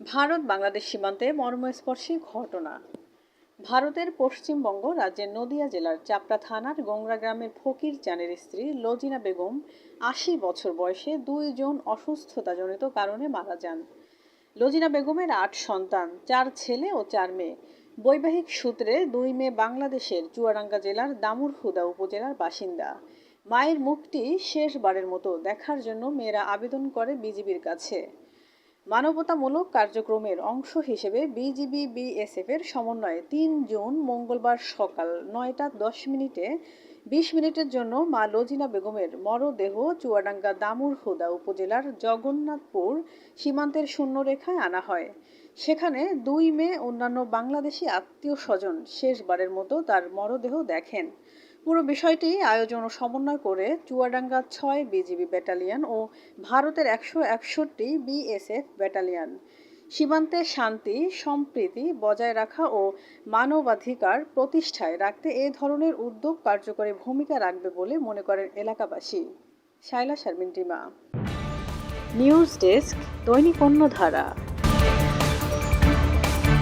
ভারত বাংলাদেশ সীমান্তে মর্মস্পর্শী ঘটনা। ভারতের পশ্চিমবঙ্গ রাজ্যের নদিয়া জেলার চাপড়া থানার গংরা গ্রামের ফকির চানের স্ত্রী লজিনা বেগম আশি বছর বয়সে দুইজন অসুস্থতাজনিত কারণে মারা যান। লজিনা বেগমের আট সন্তান, চার ছেলে ও চার মেয়ে। বৈবাহিক সূত্রে দুই মেয়ে বাংলাদেশের চুয়াডাঙ্গা জেলার দামুরহুদা উপজেলার বাসিন্দা। মায়ের মুখটি শেষবারের মতো দেখার জন্য মেয়েরা আবেদন করে বিজিবির কাছে। মানবতামূলক কার্যক্রমের অংশ হিসেবে বিজিবি বিএসএফ এর সমন্বয়ে তিন জুন মঙ্গলবার সকাল নয়টা দশ মিনিটে বিশ মিনিটের জন্য মা লজিনা বেগমের মরদেহ চুয়াডাঙ্গা দামুর হুদা উপজেলার জগন্নাথপুর সীমান্তের শূন্যরেখায় আনা হয়। সেখানে দুই মে অন্যান্য বাংলাদেশি আত্মীয় স্বজন শেষবারের মতো তার মরদেহ দেখেন। পুরো বিষয়টি আয়োজন ও সমন্বয় করে চুয়াডাঙ্গা ছয় বিজিবি ব্যাটালিয়ন ও ভারতের একশো একষট্টি বিএসএফ ব্যাটালিয়ন। সীমান্তে শান্তি, সম্প্রীতি বজায় রাখা ও মানবাধিকার প্রতিষ্ঠায় রাখতে এ ধরনের উদ্যোগ কার্যকরী ভূমিকা রাখবে বলে মনে করেন এলাকাবাসী। Shaila Sharmin Tima news desk, Dainik Anyadhara.